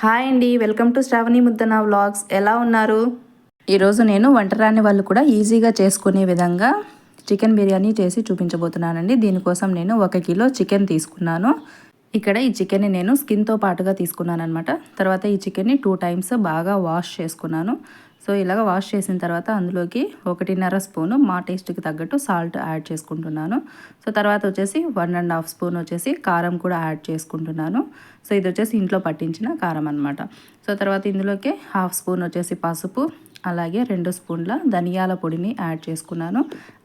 Hi అండి welcome to Shravani Muddana vlogs. ఎలా ఉన్నారు? ఈరోజు నేను వంట రాని వాళ్ళు కూడా ఈజీగా చేసుకునే విధంగా చికెన్ బిర్యానీ చేసి చూపించబోతున్నానండి. దీనికోసం నేను ఒక కిలో చికెన్ తీసుకున్నాను. ఇక్కడ ఈ చికెన్ని నేను స్కిన్తో పాటుగా తీసుకున్నాను అనమాట తర్వాత ఈ చికెన్ని టూ టైమ్స్ బాగా వాష్ చేసుకున్నాను. సో ఇలాగ వాష్ చేసిన తర్వాత అందులోకి ఒకటిన్నర స్పూను మా టేస్ట్కి తగ్గట్టు సాల్ట్ యాడ్ చేసుకుంటున్నాను. సో తర్వాత వచ్చేసి వన్ అండ్ హాఫ్ స్పూన్ వచ్చేసి కారం కూడా యాడ్ చేసుకుంటున్నాను. సో ఇది వచ్చేసి ఇంట్లో పట్టించిన కారం అనమాట సో తర్వాత ఇందులోకి హాఫ్ స్పూన్ వచ్చేసి పసుపు అలాగే రెండు స్పూన్ల ధనియాల పొడిని యాడ్ చేసుకున్నాను.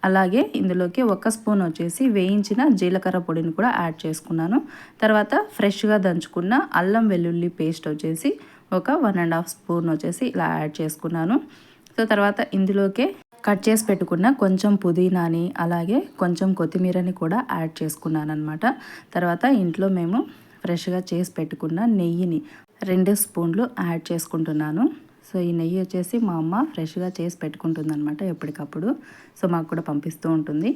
అలాగే ఇందులోకి ఒక స్పూన్ వచ్చేసి వేయించిన జీలకర్ర పొడిని కూడా యాడ్ చేసుకున్నాను. తర్వాత ఫ్రెష్గా దంచుకున్న అల్లం వెల్లుల్లి పేస్ట్ వచ్చేసి ఒక వన్ అండ్ హాఫ్ స్పూన్ వచ్చేసి ఇలా యాడ్ చేసుకున్నాను. సో తర్వాత ఇందులోకే కట్ చేసి పెట్టుకున్న కొంచెం పుదీనాని అలాగే కొంచెం కొత్తిమీరని కూడా యాడ్ చేసుకున్నాను అనమాట తర్వాత ఇంట్లో మేము ఫ్రెష్గా చేసి పెట్టుకున్న నెయ్యిని రెండు స్పూన్లు యాడ్ చేసుకుంటున్నాను. సో ఈ నెయ్యి వచ్చేసి మా అమ్మ ఫ్రెష్గా చేసి పెట్టుకుంటుంది అనమాట ఎప్పటికప్పుడు. సో మాకు కూడా పంపిస్తూ ఉంటుంది.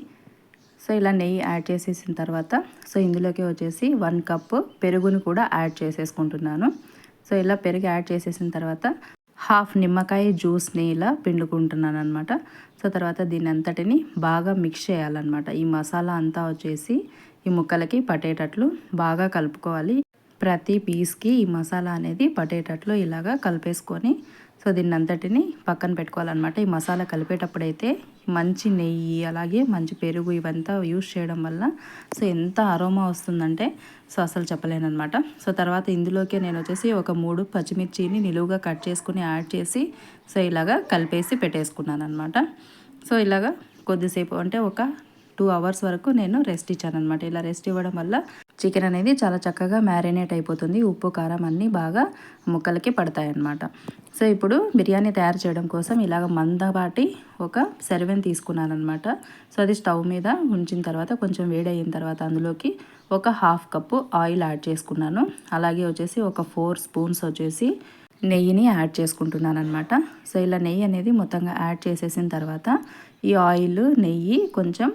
సో ఇలా నెయ్యి యాడ్ చేసేసిన తర్వాత సో ఇందులోకి వచ్చేసి వన్ కప్పు పెరుగును కూడా యాడ్ చేసేసుకుంటున్నాను. సో ఇలా పెరుగు యాడ్ చేసేసిన తర్వాత హాఫ్ నిమ్మకాయ జ్యూస్ని ఇలా పిండుకుంటున్నాను అనమాట సో తర్వాత దీని అంతటిని బాగా మిక్స్ చేయాలన్నమాట. ఈ మసాలా అంతా వచ్చేసి ఈ ముక్కలకి పట్టేటట్లు బాగా కలుపుకోవాలి. ప్రతి పీస్కి ఈ మసాలా అనేది పట్టేటట్లు ఇలాగా కలిపేసుకొని సో దీన్ని అంతటిని పక్కన పెట్టుకోవాలన్నమాట. ఈ మసాలా కలిపేటప్పుడు అయితే మంచి నెయ్యి అలాగే మంచి పెరుగు ఇవంతా యూస్ చేయడం వల్ల సో ఎంత అరోమా వస్తుందంటే సో అసలు చెప్పలేనమాట సో తర్వాత ఇందులోకే నేను వచ్చేసి ఒక మూడు పచ్చిమిర్చిని నిలువుగా కట్ చేసుకుని యాడ్ చేసి సో ఇలాగా కలిపేసి పెట్టేసుకున్నాను అనమాట సో ఇలాగా కొద్దిసేపు అంటే ఒక టూ అవర్స్ వరకు నేను రెస్ట్ ఇచ్చాను అనమాట ఇలా రెస్ట్ ఇవ్వడం వల్ల చికెన్ అనేది చాలా చక్కగా మ్యారినేట్ అయిపోతుంది. ఉప్పు కారం అన్నీ బాగా ముక్కలకి పడతాయి అన్నమాట సో ఇప్పుడు బిర్యానీ తయారు చేయడం కోసం ఇలాగ మందపాటి ఒక సెరవెన్ తీసుకున్నాను అనమాట సో అది స్టవ్ మీద ఉంచిన తర్వాత కొంచెం వేడి అయిన తర్వాత అందులోకి ఒక హాఫ్ కప్పు ఆయిల్ యాడ్ చేసుకున్నాను. అలాగే వచ్చేసి ఒక ఫోర్ స్పూన్స్ వచ్చేసి నెయ్యిని యాడ్ చేసుకుంటున్నాను అనమాట సో ఇలా నెయ్యి అనేది మొత్తంగా యాడ్ చేసేసిన తర్వాత ఈ ఆయిల్ నెయ్యి కొంచెం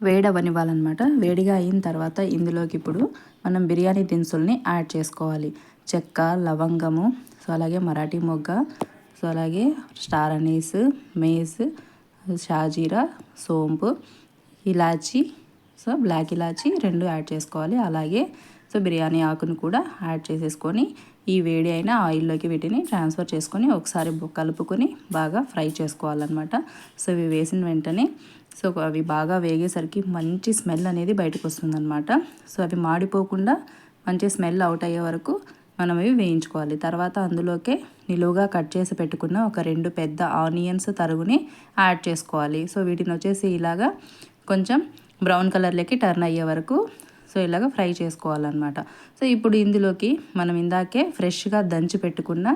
వేడవనివ్వాలన్నమాట. వేడిగా అయిన తర్వాత ఇందులోకి ఇప్పుడు మనం బిర్యానీ దినుసుల్ని యాడ్ చేసుకోవాలి. చెక్క లవంగము సో అలాగే మరాఠీ మొగ్గ సో అలాగే స్టార్ అనీస్ మేస్ షాజీరా సోంపు ఇలాచి సో బ్లాక్ ఇలాచి రెండు యాడ్ చేసుకోవాలి. అలాగే సో బిర్యానీ ఆకును కూడా యాడ్ చేసేసుకొని ఈ వేడి అయిన ఆయిల్లోకి వీటిని ట్రాన్స్ఫర్ చేసుకొని ఒకసారి కలుపుకొని బాగా ఫ్రై చేసుకోవాలన్నమాట. సో ఇవి వేసిన వెంటనే సో అవి బాగా వేగేసరికి మంచి స్మెల్ అనేది బయటకు వస్తుందన్నమాట సో అవి మాడిపోకుండా మంచి స్మెల్ అవుట్ అయ్యే వరకు మనం ఇవి వేయించుకోవాలి. తర్వాత అందులోకే నిలువుగా కట్ చేసి పెట్టుకున్న ఒక రెండు పెద్ద ఆనియన్స్ తరుగుని యాడ్ చేసుకోవాలి. సో వీటిని వచ్చేసి ఇలాగా కొంచెం బ్రౌన్ కలర్లోకి టర్న్ అయ్యే వరకు సో ఇలాగ ఫ్రై చేసుకోవాలన్నమాట. సో ఇప్పుడు ఇందులోకి మనం ఇందాకే ఫ్రెష్గా దంచి పెట్టుకున్న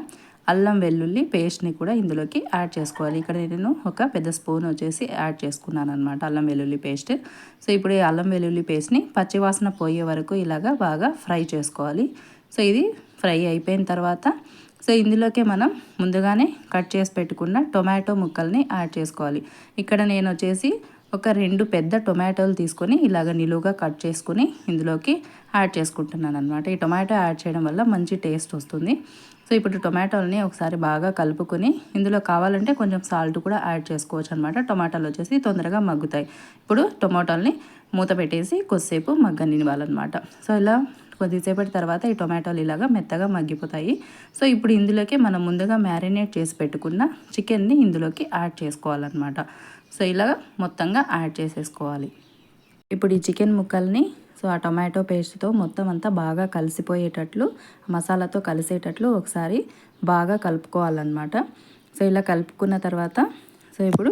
అల్లం వెల్లుల్లి పేస్ట్ని కూడా ఇందులోకి యాడ్ చేసుకోవాలి. ఇక్కడ నేను ఒక పెద్ద స్పూన్ వచ్చేసి యాడ్ చేసుకున్నాను అనమాట అల్లం వెల్లుల్లి పేస్ట్. సో ఇప్పుడు ఈ అల్లం వెల్లుల్లి పేస్ట్ని పచ్చివాసన పోయే వరకు ఇలాగా బాగా ఫ్రై చేసుకోవాలి. సో ఇది ఫ్రై అయిపోయిన తర్వాత సో ఇందులోకే మనం ముందుగానే కట్ చేసి పెట్టుకున్న టొమాటో ముక్కల్ని యాడ్ చేసుకోవాలి. ఇక్కడ నేను వచ్చేసి ఒక రెండు పెద్ద టొమాటోలు తీసుకొని ఇలాగ నిలువుగా కట్ చేసుకుని ఇందులోకి యాడ్ చేసుకుంటున్నాను అనమాట ఈ టొమాటో యాడ్ చేయడం వల్ల మంచి టేస్ట్ వస్తుంది. సో ఇప్పుడు టొమాటోలని ఒకసారి బాగా కలుపుకొని ఇందులో కావాలంటే కొంచెం సాల్ట్ కూడా యాడ్ చేసుకోవచ్చు అనమాట టొమాటోలు వచ్చేసి తొందరగా మగ్గుతాయి. ఇప్పుడు టొమాటోల్ని మూత పెట్టేసి కొద్దిసేపు మగ్గనివ్వాలన్నమాట. సో ఇలా కొద్దిసేపటి తర్వాత ఈ టొమాటోలు ఇలాగా మెత్తగా మగ్గిపోతాయి. సో ఇప్పుడు ఇందులోకి మనం ముందుగా మ్యారినేట్ చేసి పెట్టుకున్న చికెన్ని ఇందులోకి యాడ్ చేసుకోవాలన్నమాట. సో ఇలాగ మొత్తంగా యాడ్ చేసేసుకోవాలి. ఇప్పుడు ఈ చికెన్ ముక్కల్ని సో ఆ టొమాటో పేస్ట్తో మొత్తం అంతా బాగా కలిసిపోయేటట్లు మసాలాతో కలిసేటట్లు ఒకసారి బాగా కలుపుకోవాలన్నమాట. సో ఇలా కలుపుకున్న తర్వాత సో ఇప్పుడు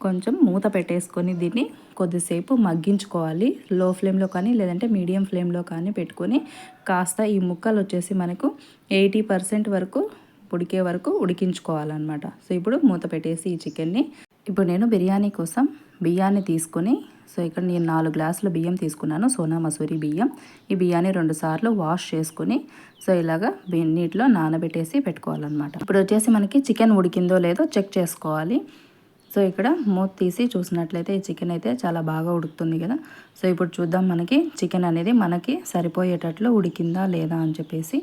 కొంచెం మూత పెట్టేసుకొని దీన్ని కొద్దిసేపు మగ్గించుకోవాలి. లో ఫ్లేమ్లో కానీ లేదంటే మీడియం ఫ్లేమ్లో కానీ పెట్టుకొని కాస్త ఈ ముక్కలు వచ్చేసి మనకు ఎయిటీ పర్సెంట్ వరకు ఉడికే వరకు ఉడికించుకోవాలన్నమాట. సో ఇప్పుడు మూత పెట్టేసి ఈ చికెన్ని ఇప్పుడు నేను బిర్యానీ కోసం బియ్యాన్ని తీసుకొని సో ఇక్కడ నేను నాలుగు గ్లాసుల బియ్యం తీసుకున్నాను సోనా మసూరి బియ్యం. ఈ బియ్యాన్ని రెండు సార్లు వాష్ చేసుకుని సో ఇలాగా నీటిలో నానబెట్టేసి పెట్టుకోవాలన్నమాట. ఇప్పుడు వచ్చేసి మనకి చికెన్ ఉడికిందో లేదో చెక్ చేసుకోవాలి. సో ఇక్కడ మూత తీసి చూసినట్లయితే ఈ చికెన్ అయితే చాలా బాగా ఉడుకుతుంది కదా. సో ఇప్పుడు చూద్దాం మనకి చికెన్ అనేది మనకి సరిపోయేటట్లు ఉడికిందా లేదా అని చెప్పేసి.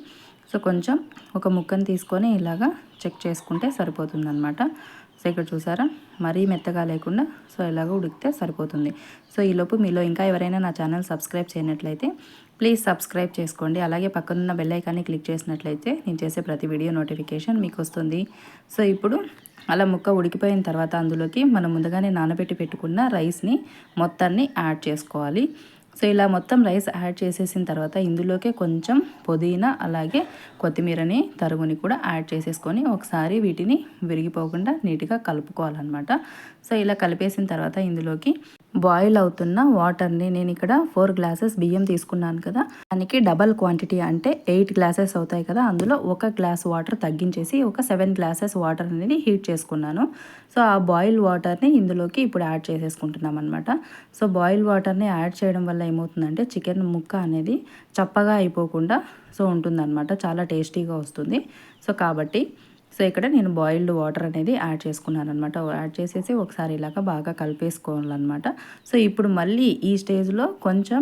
సో కొంచెం ఒక ముక్కను తీసుకొని ఇలాగా చెక్ చేసుకుంటే సరిపోతుంది సో ఇక్కడ చూసారా? మరీ మెత్తగా లేకుండా సో ఇలాగ ఉడికితే సరిపోతుంది. సో ఈలోపు మీలో ఇంకా ఎవరైనా నా ఛానల్ సబ్స్క్రైబ్ చేయనట్లయితే ప్లీజ్ సబ్స్క్రైబ్ చేసుకోండి. అలాగే పక్కనున్న బెల్ ఐకాన్ని క్లిక్ చేసినట్లయితే నేను చేసే ప్రతి వీడియో నోటిఫికేషన్ మీకు వస్తుంది సో ఇప్పుడు అలా ముక్క ఉడికిపోయిన తర్వాత అందులోకి మనం ముందుగానే నానబెట్టి పెట్టుకున్న రైస్ని మొత్తాన్ని యాడ్ చేసుకోవాలి. సో ఇలా మొత్తం రైస్ యాడ్ చేసేసిన తర్వాత ఇందులోకే కొంచెం పుదీనా అలాగే కొత్తిమీరని తరుగుని కూడా యాడ్ చేసేసుకొని ఒకసారి వీటిని విరిగిపోకుండా నీట్గా కలుపుకోవాలన్నమాట. సో ఇలా కలిపేసిన తర్వాత ఇందులోకి బాయిల్ అవుతున్న వాటర్ని నేను ఇక్కడ ఫోర్ గ్లాసెస్ బియ్యం తీసుకున్నాను కదా. దానికి డబల్ క్వాంటిటీ అంటే ఎయిట్ గ్లాసెస్ అవుతాయి కదా. అందులో ఒక గ్లాస్ వాటర్ తగ్గించేసి ఒక సెవెన్ గ్లాసెస్ వాటర్ అనేది హీట్ చేసుకున్నాను. సో ఆ బాయిల్ వాటర్ని ఇందులోకి ఇప్పుడు యాడ్ చేసేసుకుంటున్నాం అనమాట సో బాయిల్ వాటర్ని యాడ్ చేయడం వల్ల ఏమవుతుందంటే చికెన్ ముక్క అనేది చప్పగా అయిపోకుండా సో ఉంటుందన్నమాట. చాలా టేస్టీగా వస్తుంది. సో కాబట్టి సో ఇక్కడ నేను బాయిల్డ్ వాటర్ అనేది యాడ్ చేసుకున్నాను అనమాట యాడ్ చేసేసి ఒకసారి ఇలాగ బాగా కలిపేసుకోవాలన్నమాట. సో ఇప్పుడు మళ్ళీ ఈ స్టేజ్లో కొంచెం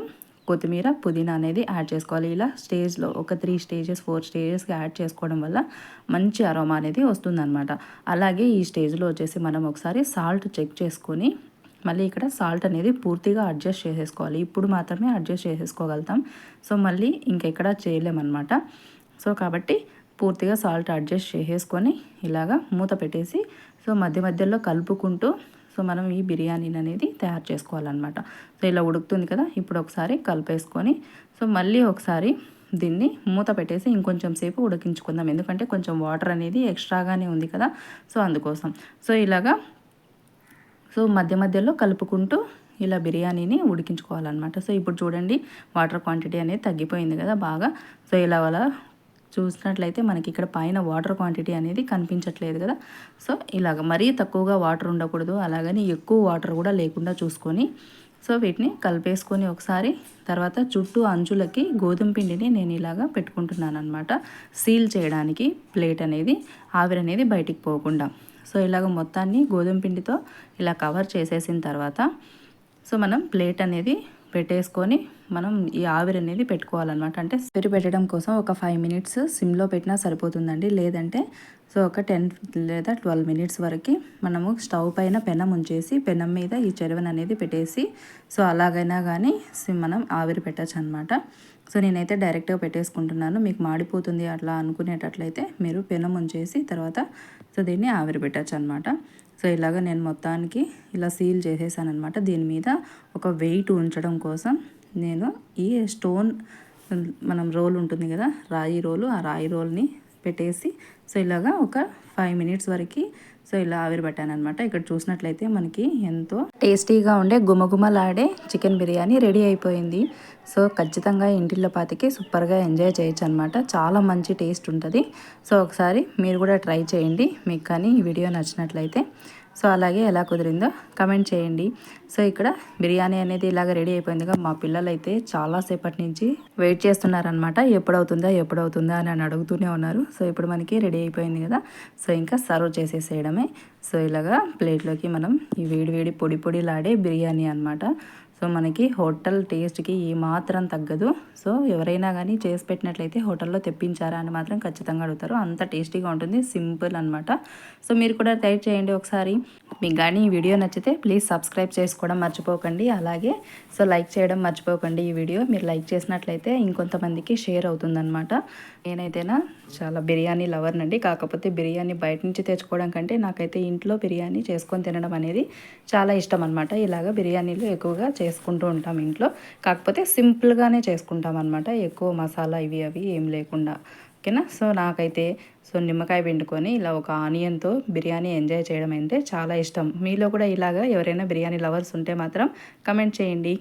కొత్తిమీర పుదీనా అనేది యాడ్ చేసుకోవాలి. ఇలా స్టేజ్లో ఒక త్రీ స్టేజెస్ ఫోర్ స్టేజెస్కి యాడ్ చేసుకోవడం వల్ల మంచి అరోమా అనేది వస్తుందన్నమాట. అలాగే ఈ స్టేజ్లో వచ్చేసి మనం ఒకసారి సాల్ట్ చెక్ చేసుకొని మళ్ళీ ఇక్కడ సాల్ట్ అనేది పూర్తిగా అడ్జస్ట్ చేసేసుకోవాలి. ఇప్పుడు మాత్రమే అడ్జస్ట్ చేసేసుకోగలుగుతాం. సో మళ్ళీ ఇంకెక్కడ చేయలేమన్నమాట. సో కాబట్టి పూర్తిగా సాల్ట్ అడ్జస్ట్ చేసేసుకొని ఇలాగా మూత పెట్టేసి సో మధ్య మధ్యలో కలుపుకుంటూ సో మనం ఈ బిర్యానీని అనేది తయారు చేసుకోవాలన్నమాట. సో ఇలా ఉడుకుతుంది కదా ఇప్పుడు ఒకసారి కలిపేసుకొని సో మళ్ళీ ఒకసారి దీన్ని మూత పెట్టేసి ఇంకొంచెం సేపు ఉడికించుకుందాం. ఎందుకంటే కొంచెం వాటర్ అనేది ఎక్స్ట్రాగానే ఉంది కదా సో అందుకోసం. సో ఇలాగా సో మధ్య మధ్యలో కలుపుకుంటూ ఇలా బిర్యానీని ఉడికించుకోవాలన్నమాట. సో ఇప్పుడు చూడండి వాటర్ క్వాంటిటీ అనేది తగ్గిపోయింది కదా బాగా. సో ఇలా అలా చూసినట్లయితే మనకి ఇక్కడ పైన వాటర్ క్వాంటిటీ అనేది కనిపించట్లేదు కదా. సో ఇలాగ మరీ తక్కువగా వాటర్ ఉండకూడదు. అలాగని ఎక్కువ వాటర్ కూడా లేకుండా చూసుకొని సో వీటిని కలిపేసుకొని ఒకసారి తర్వాత చుట్టూ అంచులకి గోధుమ పిండిని నేను ఇలాగా పెట్టుకుంటున్నాను అనమాట సీల్ చేయడానికి ప్లేట్ అనేది ఆవిరి అనేది బయటికి పోకుండా. సో ఇలాగ మొత్తాన్ని గోధుమ పిండితో ఇలా కవర్ చేసేసిన తర్వాత సో మనం ప్లేట్ అనేది పెట్టేసుకొని మనం ఈ ఆవిరి అనేది పెట్టుకోవాలన్నమాట. అంటే ఆవిరి పెట్టడం కోసం ఒక ఫైవ్ మినిట్స్ సిమ్లో పెట్టినా సరిపోతుందండి. లేదంటే సో ఒక టెన్ లేదా ట్వెల్వ్ మినిట్స్ వరకు మనము స్టవ్ పైన పెనం ఉంచేసి పెనం మీద ఈ చెరువుని అనేది పెట్టేసి సో అలాగైనా కానీ మనం ఆవిరి పెట్టచ్చు అనమాట సో నేనైతే డైరెక్ట్గా పెట్టేసుకుంటున్నాను. మీకు మాడిపోతుంది అట్లా అనుకునేటట్లయితే మీరు పెనం ఉంచేసి తర్వాత సో దీన్ని ఆవిరి పెట్టచ్చు అనమాట సో ఇలాగ నేను మొత్తానికి ఇలా సీల్ చేసేసాను అనమాట దీని మీద ఒక వెయిట్ ఉంచడం కోసం నేను ఈ స్టోన్ మనం రోల్ ఉంటుంది కదా రాయి రోలు ఆ రాయి రోల్ని పెట్టేసి సో ఇలాగా ఒక ఫైవ్ మినిట్స్ వరకు సో ఇలా ఆవిరిపెట్టాను అనమాట ఇక్కడ చూసినట్లయితే మనకి ఎంతో టేస్టీగా ఉండే గుమగుమలాడే చికెన్ బిర్యానీ రెడీ అయిపోయింది. సో ఖచ్చితంగా ఇంటిలో పాతికి సూపర్గా ఎంజాయ్ చేయొచ్చు అనమాట చాలా మంచి టేస్ట్ ఉంటుంది. సో ఒకసారి మీరు కూడా ట్రై చేయండి. మీకు కానీ ఈ వీడియో నచ్చినట్లయితే. సో అలాగే ఎలా కుదిరిందో కమెంట్ చేయండి. సో ఇక్కడ బిర్యానీ అనేది ఇలాగ రెడీ అయిపోయిందిగా. మా పిల్లలు అయితే చాలాసేపటి నుంచి వెయిట్ చేస్తున్నారనమాట ఎప్పుడవుతుందా ఎప్పుడవుతుందా అని అని అడుగుతూనే ఉన్నారు. సో ఇప్పుడు మనకి రెడీ అయిపోయింది కదా. సో ఇంకా సర్వ్ చేసేసేయడమే. సో ఇలాగా ప్లేట్లోకి మనం ఈ వేడి వేడి పొడి పొడిలాడే బిర్యానీ అనమాట సో మనకి హోటల్ టేస్ట్కి ఈ మాత్రం తగ్గదు. సో ఎవరైనా కానీ చేసి పెట్టినట్లయితే హోటల్లో తెప్పించారా అని మాత్రం ఖచ్చితంగా అడుగుతారు. అంత టేస్టీగా ఉంటుంది సింపుల్ అనమాట సో మీరు కూడా ట్రై చేయండి ఒకసారి. మీకు కానీ ఈ వీడియో నచ్చితే ప్లీజ్ సబ్స్క్రైబ్ చేసుకోవడం మర్చిపోకండి. అలాగే సో లైక్ చేయడం మర్చిపోకండి ఈ వీడియో. మీరు లైక్ చేసినట్లయితే ఇంకొంతమందికి షేర్ అవుతుందన్నమాట. నేనైతేనా చాలా బిర్యానీ లవర్నండి. కాకపోతే బిర్యానీ బయట నుంచి తెచ్చుకోవడం కంటే నాకైతే ఇంట్లో బిర్యానీ చేసుకొని తినడం అనేది చాలా ఇష్టం అనమాట ఇలాగ బిర్యానీలు ఎక్కువగా చేసుకుంటూ ఉంటాం ఇంట్లో. కాకపోతే సింపుల్గానే చేసుకుంటాం అనమాట ఎక్కువ మసాలా ఇవి అవి ఏం లేకుండా. ఓకేనా? సో నాకైతే సో నిమ్మకాయ పిండుకొని ఇలా ఒక ఆనియన్తో బిర్యానీ ఎంజాయ్ చేయడం అంటే చాలా ఇష్టం. మీలో కూడా ఇలాగా ఎవరైనా బిర్యానీ లవర్స్ ఉంటే మాత్రం కమెంట్ చేయండి.